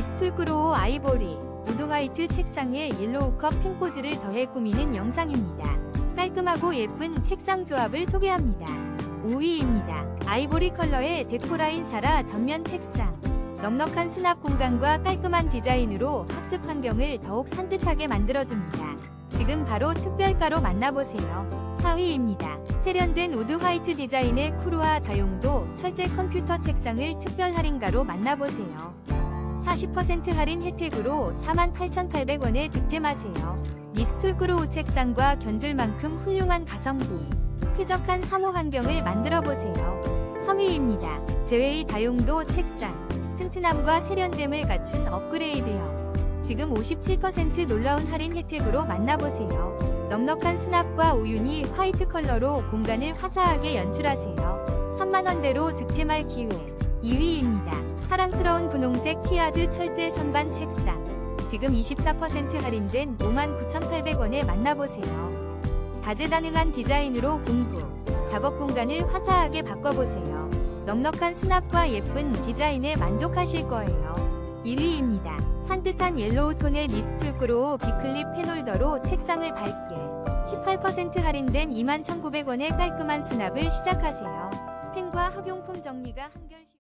니스툴크로우 아이보리, 우드 화이트 책상에 옐로우컵 펜코즈를 더해 꾸미는 영상입니다. 깔끔하고 예쁜 책상 조합을 소개합니다. 5위입니다. 아이보리 컬러의 데코라인 사라 전면 책상. 넉넉한 수납 공간과 깔끔한 디자인으로 학습 환경을 더욱 산뜻하게 만들어줍니다. 지금 바로 특별가로 만나보세요. 4위입니다. 세련된 우드 화이트 디자인의 쿠루아 다용도 철제 컴퓨터 책상을 특별 할인가로 만나보세요. 40% 할인 혜택으로 48,800원에 득템하세요. 니스톨크로우 책상과 견줄 만큼 훌륭한 가성비, 쾌적한 사무 환경을 만들어 보세요. 3위입니다. 제웨이 다용도 책상, 튼튼함과 세련됨을 갖춘 업그레이드형. 지금 57% 놀라운 할인 혜택으로 만나보세요. 넉넉한 수납과 우유니 화이트 컬러로 공간을 화사하게 연출하세요. 3만원대로 득템할 기회. 2위입니다. 사랑스러운 분홍색 티아드 철제 선반 책상. 지금 24% 할인된 59,800원에 만나보세요. 다재다능한 디자인으로 공부, 작업 공간을 화사하게 바꿔보세요. 넉넉한 수납과 예쁜 디자인에 만족하실 거예요. 1위입니다. 산뜻한 옐로우 톤의 니스툴크로우 비클립 펜홀더로 책상을 밝게 18% 할인된 21,900원의 깔끔한 수납을 시작하세요. 펜과 학용품 정리가 한결 쉽